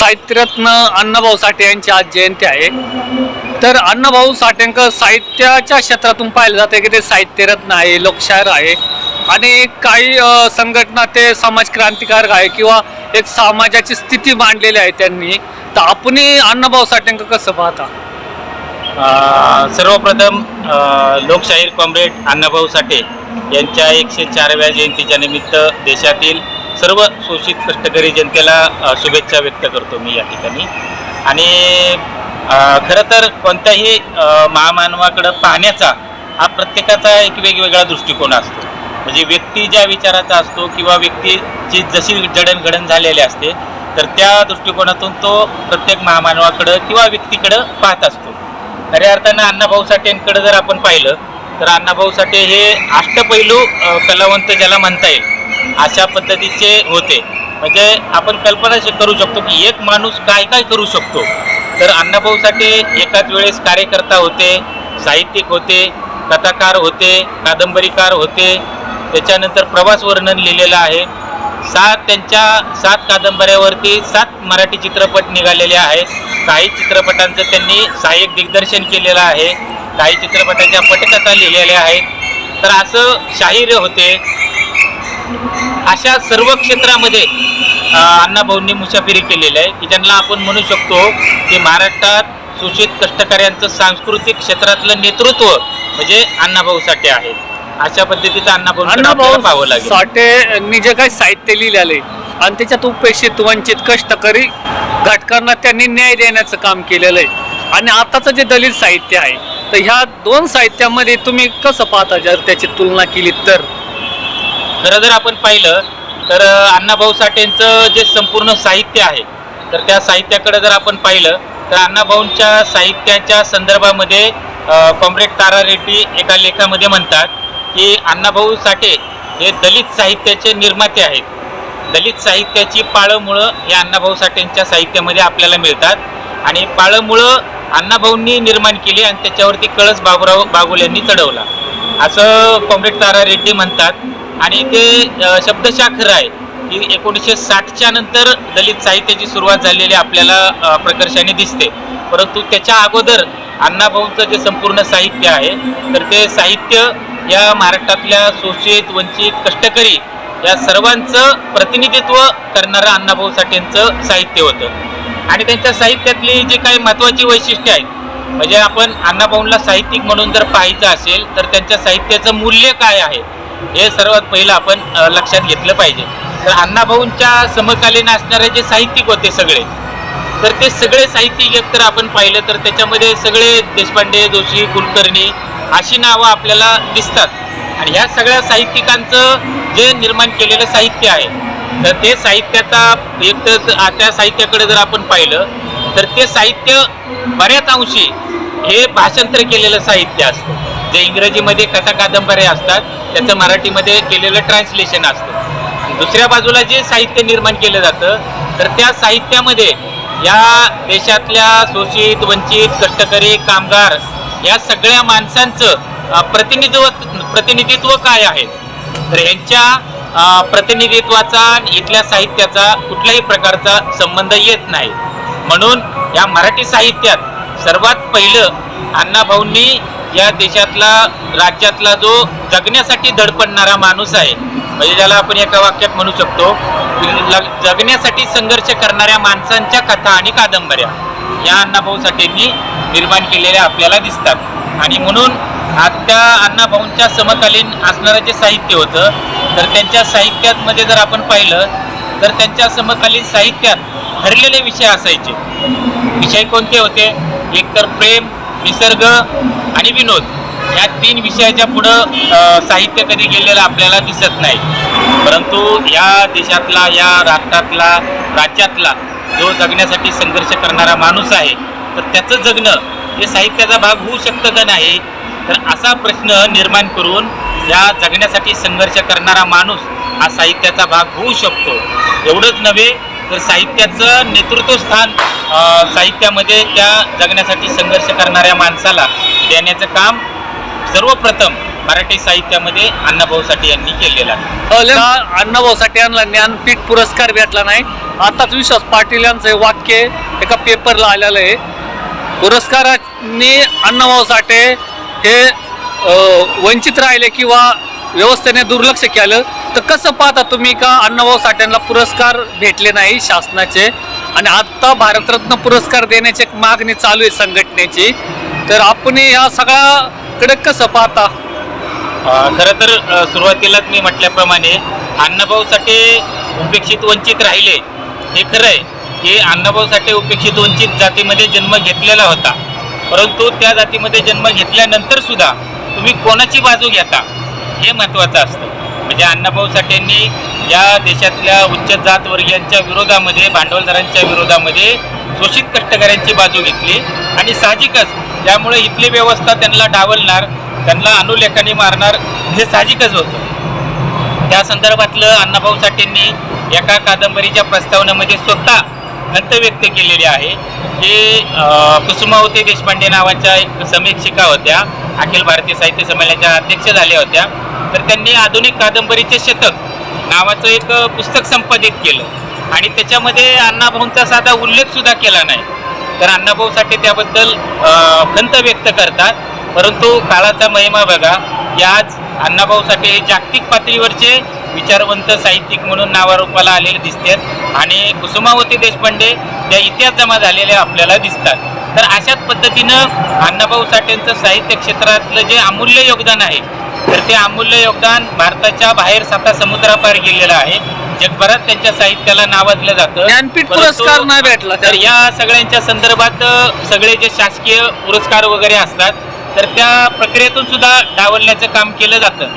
साहित्यरत्न अण्णाभाऊ साठे यांची आज जयंती आहे. तर अण्णाभाऊ साठेंकर साहित्याच्या क्षेत्रातून पाहिलं जातं की ते साहित्यरत्न आहे लोकशाहीर आहे. आणि काही अ, संघटना ते समाज क्रांतिकारक आहे किंवा एक समाजाची स्थिती मांडलेली आहे त्यांनी. तर आपणही अण्णाभाऊ साठेंकर कसं पाहता? अ, सर्वप्रथम अ, लोकशाहीर कॉम्रेड अण्णाभाऊ साठे यांच्या एकशे चारव्या जयंतीच्या निमित्त देशातील सर्व शोषित कष्टकरी जनतेला शुभेच्छा व्यक्त करतो मी या ठिकाणी. आणि खरं तर कोणत्याही महामानवाकडं पाहण्याचा हा प्रत्येकाचा एक वेगवेगळा दृष्टिकोन असतो. म्हणजे व्यक्ती ज्या विचाराचा असतो किंवा व्यक्तीची जशी जडणघडण झालेली असते तर त्या दृष्टिकोनातून तो प्रत्येक महामानवाकडं किंवा व्यक्तीकडं पाहत असतो. खऱ्या अर्थानं अण्णाभाऊ साठेंकडे जर आपण पाहिलं तर अण्णाभाऊ साठे हे अष्टपैलू कलावंत ज्याला म्हणता येईल अशा पद्धतीचे होते. म्हणजे आपण कल्पना करू शकतो की एक माणूस काय काय करू शकतो. तर अण्णाभाऊ साठे एकाच वेळेस कार्यकर्ता होते साहित्यिक होते कथाकार होते कादंबरीकार होते. त्याच्यानंतर प्रवास वर्णन लिहिलेलं आहे. सात त्यांच्या सात कादंबऱ्यावरती सात मराठी चित्रपट निघालेले आहेत. काही चित्रपटांचं त्यांनी सहाय्यक दिग्दर्शन केलेलं आहे. काही चित्रपटांच्या पटकथा लिहिलेल्या आहेत. तर असं शाहीर होते. अशा सर्व क्षेत्रामध्ये अण्णाभाऊंनी मुसाफिरी केलेली आहे की ज्यांना आपण म्हणू शकतो की महाराष्ट्रात शोषित कष्टकऱ्यांचं सांस्कृतिक क्षेत्रातलं नेतृत्व म्हणजे अण्णाभाऊ साठे आहे अशा पद्धतीचं अण्णाभाऊ पाहावं अण्णाभाऊ लागेल साठेंनी जे काही साहित्य लिहिलेलं आहे आणि त्याच्यात उपेक्षित वंचित कष्टकरी घटकांना त्यांनी न्याय देण्याचं काम केलेलं आहे. आणि आताचं जे दलित साहित्य आहे तर ह्या दोन साहित्यामध्ये तुम्ही कसं पाहता जर त्याची तुलना केली तर? खरं जर आपण पाहिलं तर अण्णाभाऊ साठेंचं जे संपूर्ण साहित्य आहे तर त्या साहित्याकडे जर आपण पाहिलं तर अण्णाभाऊंच्या साहित्याच्या संदर्भामध्ये कॉम्रेड तारा रेड्डी एका लेखामध्ये म्हणतात की अण्णाभाऊ साठे हे दलित साहित्याचे निर्माते आहेत. दलित साहित्याची पाळंमुळं हे अण्णाभाऊ साठेंच्या साहित्यामध्ये आपल्याला मिळतात आणि पाळंमुळं अण्णाभाऊंनी निर्माण केली आणि त्याच्यावरती कळस बाबुराव बागुल यांनी चढवला. असं कॉम्रेड तारा रेड्डी म्हणतात. आणि ते शब्दशा खरं आहे की एकोणीसशे साठच्या नंतर दलित साहित्याची सुरुवात झालेली आपल्याला प्रकर्षाने दिसते. परंतु त्याच्या अगोदर अण्णाभाऊंचं जे संपूर्ण साहित्य आहे तर ते साहित्य या महाराष्ट्रातल्या शोषित वंचित कष्टकरी या सर्वांचं प्रतिनिधित्व करणारं अण्णाभाऊ साठेंचं साहित्य होतं. आणि त्यांच्या साहित्यातली जी काही महत्त्वाची वैशिष्ट्ये आहेत म्हणजे आपण अण्णाभाऊंना साहित्यिक म्हणून जर पाहायचं असेल तर त्यांच्या साहित्याचं मूल्य काय आहे? हे सर्वात पहिलं आपण लक्षात घेतलं पाहिजे. तर अण्णाभाऊंच्या समकालीन असणारे जे साहित्यिक होते सगळे तर ते सगळे साहित्यिक एक तर आपण पाहिलं तर त्याच्यामध्ये सगळे देशपांडे जोशी कुलकर्णी अशी नावं आपल्याला दिसतात. आणि ह्या सगळ्या साहित्यिकांचं जे निर्माण केलेलं साहित्य आहे तर ते साहित्याचा एक तर त्या साहित्याकडे जर आपण पाहिलं तर ते साहित्य बऱ्याच अंशी हे भाषांतर केलेलं साहित्य असतं. जे इंग्रजीमध्ये कथा कादंबऱ्या असतात त्याचं मराठीमध्ये केलेलं ट्रान्सलेशन असतं. दुसऱ्या बाजूला जे साहित्य निर्माण केलं जातं तर त्या साहित्यामध्ये या देशातल्या शोषित वंचित कष्टकरी कामगार या सगळ्या माणसांचं प्रतिनिधित्व प्रतिनिधित्व काय आहे? तर ह्यांच्या प्रतिनिधित्वाचा आणि इथल्या साहित्याचा कुठल्याही प्रकारचा संबंध येत नाही. म्हणून या मराठी साहित्यात सर्वात पहिलं अण्णाभाऊंनी या देशातला राज्यातला जो जगण्यासाठी धडपडणारा माणूस आहे म्हणजे ज्याला आपण एका वाक्यात म्हणू शकतो लग- जगण्यासाठी संघर्ष करणाऱ्या माणसांच्या कथा आणि कादंबऱ्या या अण्णाभाऊ साठेंनी निर्माण केलेल्या आपल्याला दिसतात. आणि म्हणून त्या अण्णाभाऊंच्या समकालीन असणारं जे साहित्य होतं तर त्यांच्या साहित्यामध्ये जर आपण पाहिलं तर त्यांच्या समकालीन साहित्यात ठरलेले विषय असायचे. विषय कोणते होते? एकतर प्रेम निसर्ग आणि विनोद या तीन विषयाच्या पुढं साहित्य कधी गेलेलं आपल्याला दिसत नाही. परंतु या देशातला या राष्ट्रातला राज्यातला जो जगण्यासाठी संघर्ष करणारा माणूस आहे तर त्याचं जगणं हे साहित्याचा भाग होऊ शकतं का नाही? तर असा प्रश्न निर्माण करून या जगण्यासाठी संघर्ष करणारा माणूस हा साहित्याचा भाग होऊ शकतो. एवढंच नव्हे तर साहित्याचं नेतृत्वस्थान साहित्यामध्ये त्या जगण्यासाठी संघर्ष करणाऱ्या माणसाला देण्याचं काम सर्वप्रथम मराठी साहित्यामध्ये अण्णाभाऊ साठे यांनी केलेला आहे. अण्णाभाऊ साठे यांना ज्ञानपीठ पुरस्कार भेटला नाही. आताच विश्वास पाटील यांचं हे वाक्य एका पेपरला आलेलं आहे. पुरस्काराने अण्णाभाऊ साठे हे वंचित राहिले किंवा व्यवस्थेने दुर्लक्ष केलं. तर कसं पाहता तुम्ही का अण्णाभाऊ साठ्यांना पुरस्कार भेटले नाही शासनाचे? आणि आत्ता भारतरत्न पुरस्कार देण्याची एक मागणी चालू आहे संघटनेची. तर आपण या सगळ्याकडे कसं पाहता? खरं तर सुरुवातीलाच मी म्हटल्याप्रमाणे अण्णाभाऊ साठे उपेक्षित वंचित राहिले. हे खरं आहे की अण्णाभाऊ साठे उपेक्षित वंचित जातीमध्ये जन्म घेतलेला होता. परंतु त्या जातीमध्ये जन्म घेतल्यानंतर सुद्धा तुम्ही कोणाची बाजू घेता? हे महत्त्वाचं असतं. म्हणजे अण्णाभाऊ साठेंनी या देशातल्या उच्च जात वर्गीयांच्या विरोधामध्ये भांडवलदारांच्या विरोधामध्ये शोषित कष्टकऱ्यांची बाजू घेतली. आणि साहजिकच त्यामुळे इथली व्यवस्था त्यांना डावलणार त्यांना अनुलेखाने मारणार हे साहजिकच होतं. त्या संदर्भातलं अण्णाभाऊ साठेंनी एका कादंबरीच्या प्रस्तावनेमध्ये स्वतः खंत व्यक्त केलेली आहे की कुसुमावती देशपांडे नावाच्या एक समीक्षिका होत्या अखिल भारतीय साहित्य संमेलनाच्या अध्यक्ष झाल्या होत्या. तर त्यांनी आधुनिक कादंबरीचे शतक नावाचं एक पुस्तक संपादित केलं. आणि त्याच्यामध्ये अण्णाभाऊंचा साधा उल्लेखसुद्धा केला नाही. तर अण्णाभाऊ साठे त्याबद्दल खंत व्यक्त करतात. परंतु काळाचा महिमा बघा की आज अण्णाभाऊ साठे हे जागतिक पातळीवरचे विचारवंत साहित्यिक म्हणून नावारूपाला आलेले दिसतात. आणि कुसुमावती देशपांडे त्या इतिहास जमा झालेल्या आपल्याला दिसतात. तर अशाच पद्धतीनं अण्णाभाऊ साठेंचं साहित्य क्षेत्रातलं जे अमूल्य योगदान आहे तर ते अमूल्य योगदान भारताच्या बाहेर साता समुद्रापार गेलेलं आहे. जगभरात त्यांच्या साहित्याला नावाजलं जातं. ज्ञानपीठ पुरस्कार नाही भेटला तर या सगळ्यांच्या संदर्भात सगळे जे शासकीय पुरस्कार वगैरे असतात तर त्या प्रक्रियेतून सुद्धा डावलण्याचं काम केलं जातं.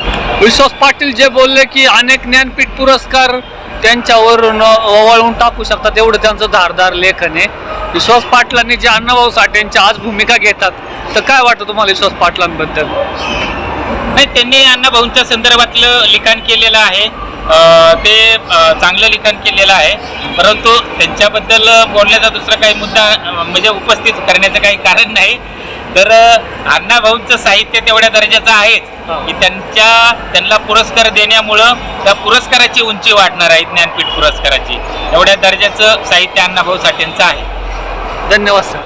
विश्वास पाटील जे बोलले की अनेक ज्ञानपीठ पुरस्कार त्यांच्यावर ओवाळून टाकू शकतात एवढं त्यांचं धारदार लेखन आहे. विश्वास पाटलांनी जे अण्णाभाऊ साठेंची आज भूमिका घेतात तर काय वाटतं तुम्हाला विश्वास पाटलांबद्दल? नाही त्यांनी अण्णाभाऊंच्या संदर्भातलं लिखाण केलेलं आहे. ते चांगलं लिखाण केलेलं आहे. परंतु त्यांच्याबद्दल बोलण्याचा दुसरा काही मुद्दा म्हणजे उपस्थित करण्याचं काही कारण नाही. तर अ, अण्णाभाऊंचं साहित्य तेवढ्या दर्जाचं आहेच. की त्यांच्या त्यांना पुरस्कार देण्यामुळं त्या पुरस्काराची उंची वाढणार आहे ज्ञानपीठ पुरस्काराची. एवढ्या दर्जाचं साहित्य अण्णाभाऊ साठेंचं आहे. धन्यवाद सर.